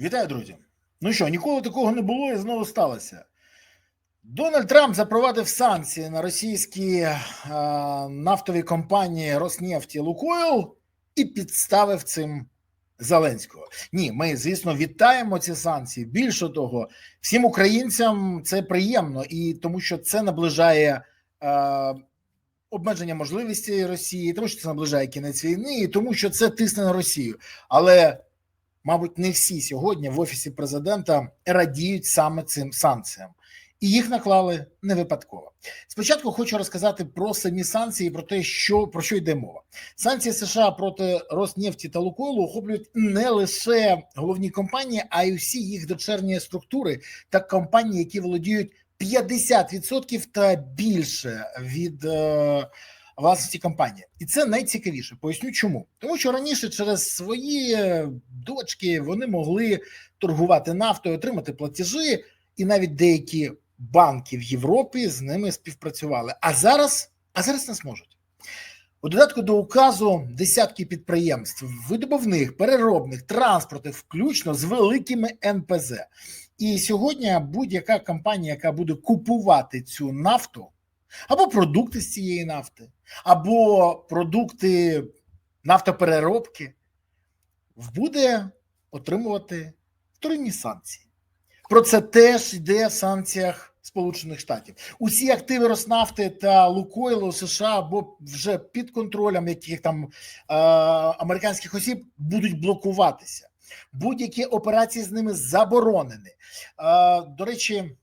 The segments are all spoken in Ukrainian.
Вітаю, друзі. Ну що, ніколи такого не було і знову сталося. Дональд Трамп запровадив санкції на російські е, нафтові компанії Роснефть і Лукойл і підставив цим Зеленського. Ні, ми, звісно, вітаємо ці санкції. Більше того, всім українцям це приємно, і тому що це наближає е, обмеження можливостей Росії, тому що це наближає кінець війни, і тому що це тисне на Росію. Але мабуть, не всі сьогодні в офісі президента радіють саме цим санкціям, і їх наклали не випадково. Спочатку хочу розказати про самі санкції, про те, що про що йде мова. Санкції США проти Роснефті та Лукойлу охоплюють не лише головні компанії, а й усі їх дочерні структури та компанії, які володіють 50% та більше від. Е, власності компанії, і це найцікавіше. Поясню, чому тому, що раніше через свої дочки вони могли торгувати нафтою, отримати платежі, і навіть деякі банки в Європі з ними співпрацювали. А зараз, а зараз не зможуть. У додатку до указу десятки підприємств, видобувних, переробних, транспортних, включно з великими НПЗ. І сьогодні будь-яка компанія, яка буде купувати цю нафту або продукти з цієї нафти, або продукти нафтопереробки, буде отримувати вторинні санкції. Про це теж йде в санкціях Сполучених Штатів. Усі активи Роснафти та Лукойлу США або вже під контролем яких там е, американських осіб будуть блокуватися. Будь-які операції з ними заборонені. Е, до речі, е,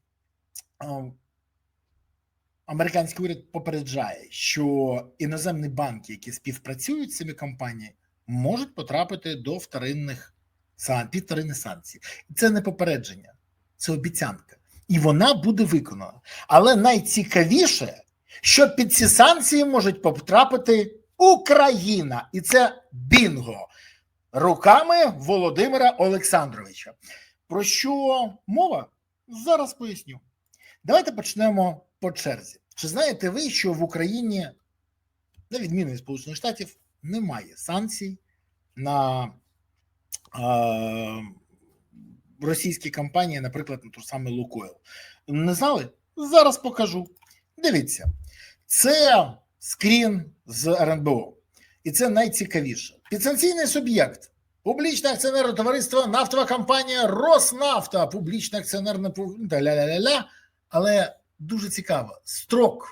Американський уряд попереджає, що іноземні банки, які співпрацюють з цими компаніями, можуть потрапити до вторинних під вторинних санкцій. Це не попередження, це обіцянка, і вона буде виконана. Але найцікавіше, що під ці санкції можуть потрапити Україна, і це бінго руками Володимира Олександровича. Про що мова? Зараз поясню. Давайте почнемо по черзі. Чи знаєте ви, що в Україні, на відміну від Сполучених Штатів, немає санкцій на е, російські компанії, наприклад, на ту саме Лукойл? Не знали? Зараз покажу. Дивіться, це скрін з РНБО, і це найцікавіше. Підсанкційний суб'єкт. Публічне акціонерне товариство нафтова компанія Роснафта, публічне акціонерне ля-ля-ля-ля, але дуже цікаво, строк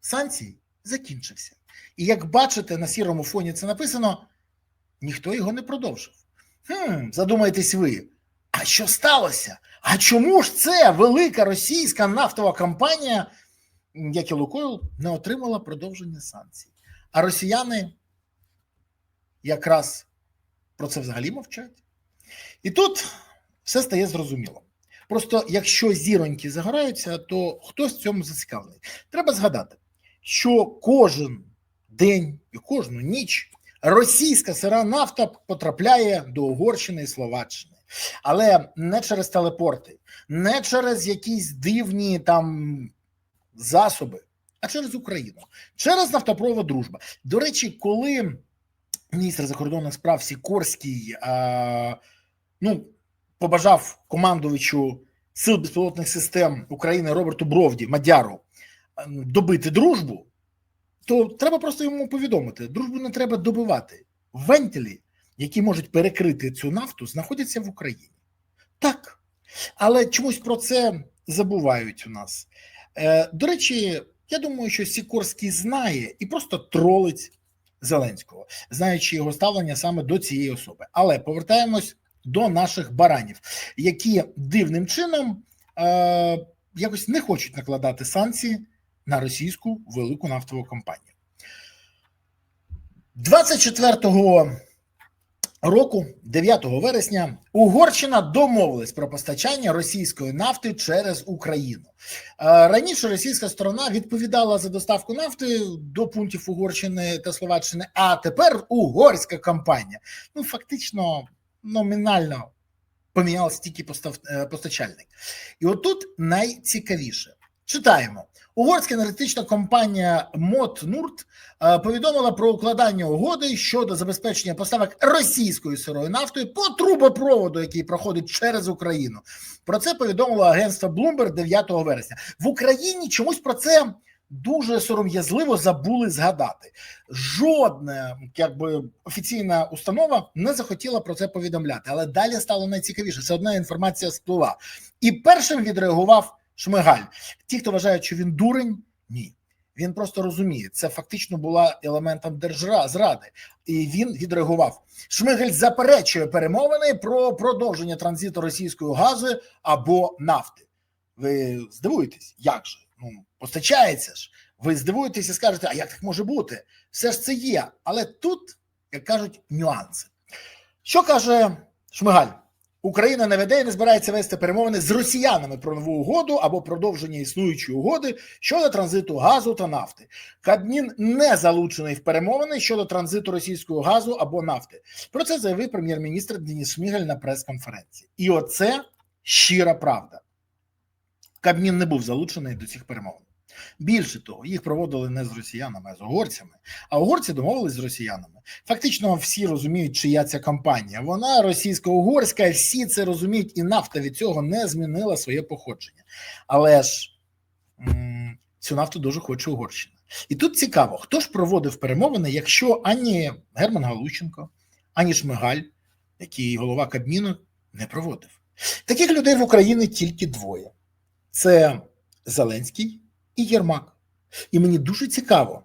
санкцій закінчився. І як бачите, на сірому фоні це написано, ніхто його не продовжив. Хм, Задумайтесь ви, а що сталося? А чому ж це велика російська нафтова компанія, як і Лукойл, не отримала продовження санкцій? А росіяни якраз про це взагалі мовчать. І тут все стає зрозуміло. Просто якщо зіроньки загораються, то хтось в цьому зацікавлений. Треба згадати, що кожен день і кожну ніч російська сира нафта потрапляє до Угорщини і Словаччини, але не через телепорти, не через якісь дивні там засоби, а через Україну, через нафтопровод дружба. До речі, коли міністр закордонних справ Сікорський а, ну побажав командувачу сил безпілотних систем України Роберту Бровді Мадяру добити дружбу, то треба просто йому повідомити: дружбу не треба добивати. Вентилі, які можуть перекрити цю нафту, знаходяться в Україні. Так. Але чомусь про це забувають у нас. Е, До речі, я думаю, що Сікорський знає і просто тролить Зеленського, знаючи його ставлення саме до цієї особи. Але повертаємось до наших баранів, які дивним чином е, якось не хочуть накладати санкції на російську велику нафтову компанію. 24 року, 9 вересня, Угорщина домовилась про постачання російської нафти через Україну. Раніше російська сторона відповідала за доставку нафти до пунктів Угорщини та Словаччини, а тепер угорська компанія. Ну фактично номінально помінялся тільки постав, постачальник. І отут найцікавіше. Читаємо. Угорська енергетична компанія Мотнурт е, повідомила про укладання угоди щодо забезпечення поставок російської сирої нафтою по трубопроводу, який проходить через Україну. Про це повідомило агентство Bloomberg 9 вересня. В Україні чомусь про це дуже сором'язливо забули згадати. Жодна якби офіційна установа не захотіла про це повідомляти, але далі стало найцікавіше. Це одна інформація спливла. І першим відреагував Шмигаль. Ті, хто вважають, що він дурень, ні. Він просто розуміє, це фактично була елементом держзради, і він відреагував. Шмигель заперечує перемовини про продовження транзиту російської газу або нафти. Ви здивуєтесь, як же? Ну, постачається ж. Ви здивуєтесь і скажете, а як так може бути? Все ж це є. Але тут, як кажуть, нюанси. Що каже Шмигаль? Україна не веде і не збирається вести перемовини з росіянами про нову угоду або продовження існуючої угоди щодо транзиту газу та нафти. Кабмін не залучений в перемовини щодо транзиту російського газу або нафти. Про це заявив прем'єр-міністр Деніс Шмігаль на прес-конференції. І оце щира правда. Кабмін не був залучений до цих перемовин. Більше того, їх проводили не з росіянами, а з угорцями. А угорці домовились з росіянами. Фактично, всі розуміють, чия ця компанія. Вона російсько-угорська, всі це розуміють, і нафта від цього не змінила своє походження. Але ж цю нафту дуже хоче Угорщина. І тут цікаво, хто ж проводив перемовини, якщо ані Герман Галущенко, ані Шмигаль, який голова Кабміну, не проводив. Таких людей в Україні тільки двоє: це Зеленський і Єрмак. І мені дуже цікаво,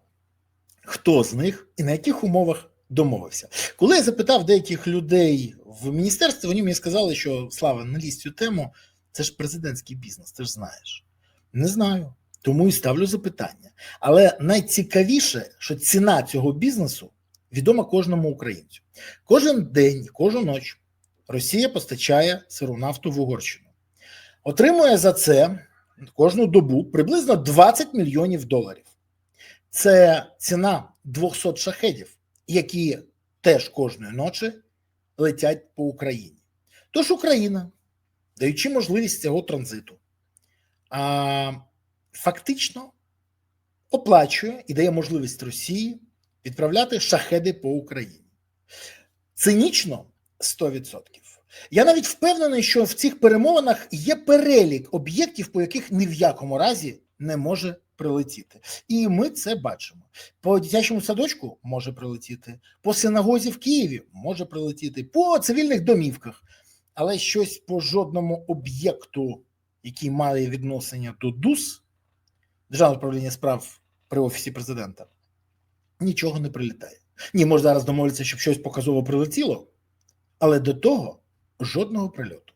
хто з них і на яких умовах домовився. Коли я запитав деяких людей в міністерстві, вони мені сказали, що слава, не лізь цю тему, це ж президентський бізнес, ти ж знаєш. Не знаю. Тому і ставлю запитання. Але найцікавіше, що ціна цього бізнесу відома кожному українцю. Кожен день, кожну ніч Росія постачає сиру нафту в Угорщину. Отримує за це кожну добу приблизно 20 мільйонів доларів. Це ціна 200 шахедів, які теж кожної ночі летять по Україні. Тож Україна, даючи можливість цього транзиту, а, фактично оплачує і дає можливість Росії відправляти шахеди по Україні. Цинічно 100%. Я навіть впевнений, що в цих перемовинах є перелік об'єктів, по яких ні в якому разі не може прилетіти. І ми це бачимо. По дитячому садочку може прилетіти, по синагозі в Києві може прилетіти, по цивільних домівках, але щось по жодному об'єкту, який має відношення до ДУС, Державного управління справ при офісі президента, нічого не прилітає. Ні, може зараз домовитися, щоб щось показово прилетіло, але до того жодного прильоту.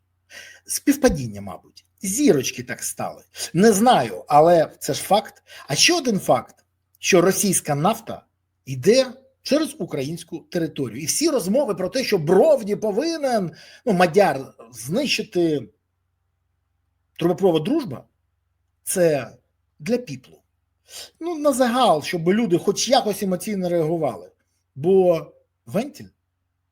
Співпадіння, мабуть, зірочки так стали. Не знаю, але це ж факт. А ще один факт: що російська нафта йде через українську територію. І всі розмови про те, що Бровді повинен ну, Мадяр знищити трубопровод дружба, це для піплу. Ну, на загал, щоб люди хоч якось емоційно реагували. Бо вентиль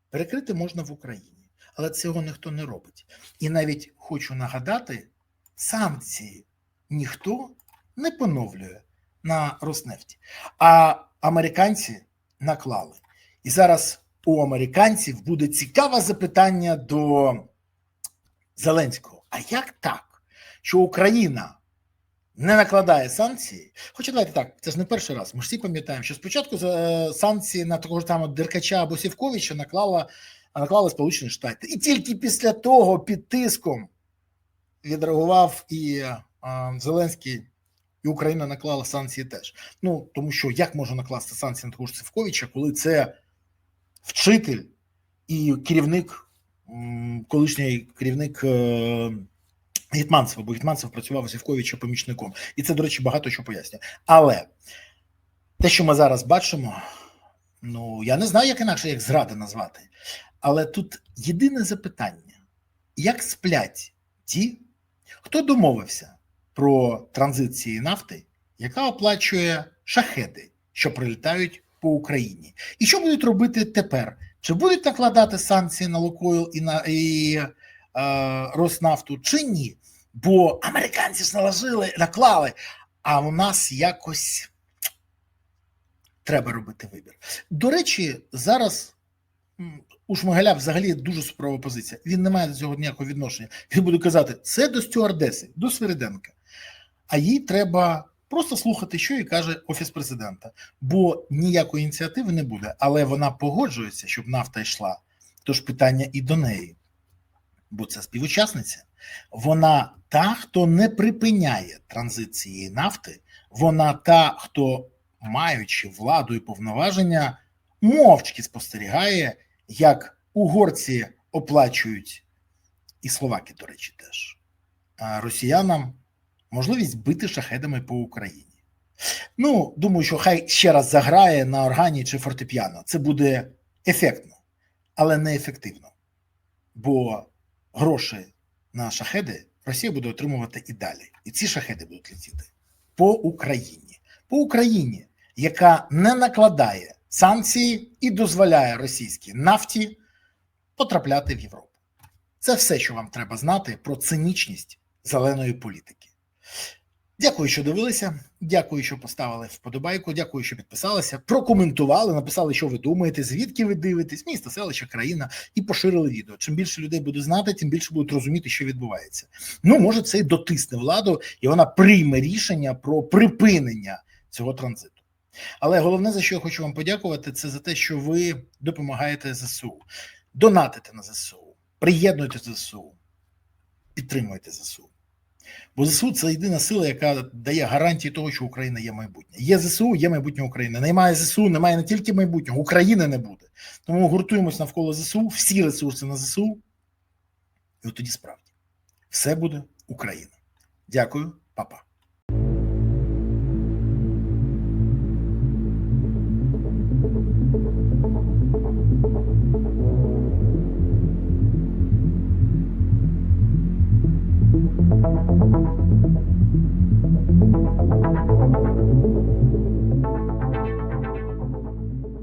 перекрити можна в Україні, але цього ніхто не робить. І навіть хочу нагадати, санкції ніхто не поновлює на Роснефті, а американці наклали. І зараз у американців буде цікаве запитання до Зеленського: а як так, що Україна не накладає санкції? Хоча давайте так, це ж не перший раз. Ми ж всі пам'ятаємо, що спочатку е, санкції на того ж там Деркача або Сівковича наклала, наклали Сполучені Штати. І тільки після того під тиском відреагував і а, Зеленський, і Україна наклала санкції теж. Ну тому що як можна накласти санкції на того ж Сівковича, коли це вчитель і керівник, колишній керівник е, Гетманцева, бо Гетманцев працював у Сівковича помічником, і це, до речі, багато що пояснює. Але те, що ми зараз бачимо, ну я не знаю, як інакше як зради назвати. Але тут єдине запитання: як сплять ті, хто домовився про транзит цієї нафти, яка оплачує шахеди, що прилітають по Україні, і що будуть робити тепер? Чи будуть накладати санкції на Лукойл і на і, е, Роснафту, чи ні? Бо американці ж наложили, наклали, а у нас якось треба робити вибір. До речі, зараз у Шмигаля взагалі дуже суперова позиція. Він не має до цього ніякого відношення. Він буде казати, це до стюардеси, до Свириденка. А їй треба просто слухати, що їй каже Офіс президента, бо ніякої ініціативи не буде, але вона погоджується, щоб нафта йшла. Тож питання і до неї, бо це співучасниця. Вона та, хто не припиняє транзит цієї нафти, вона та, хто, маючи владу і повноваження, мовчки спостерігає, як угорці оплачують, і словаки, до речі, теж росіянам можливість бити шахедами по Україні. Ну, думаю, що хай ще раз заграє на органі чи фортепіано. Це буде ефектно, але не ефективно. Бо гроші на шахеди Росія буде отримувати і далі. І ці шахеди будуть летіти по Україні. По Україні, яка не накладає санкції і дозволяє російській нафті потрапляти в Європу. Це все, що вам треба знати про цинічність зеленої політики. Дякую, що дивилися. Дякую, що поставили вподобайку. Дякую, що підписалися, прокоментували, написали, що ви думаєте, звідки ви дивитесь, місто, селище, країна, і поширили відео. Чим більше людей буде знати, тим більше будуть розуміти, що відбувається. Ну, може, це і дотисне владу, і вона прийме рішення про припинення цього транзиту. Але головне, за що я хочу вам подякувати, це за те, що ви допомагаєте ЗСУ, донатите на ЗСУ, приєднуєте ЗСУ, підтримуєте ЗСУ. Бо ЗСУ це єдина сила, яка дає гарантії того, що Україна є майбутнє. Є ЗСУ, є майбутнє України. Немає ЗСУ, немає не тільки майбутнього, України не буде. Тому гуртуємось навколо ЗСУ, всі ресурси на ЗСУ. І от тоді справді все буде Україна. Дякую, папа.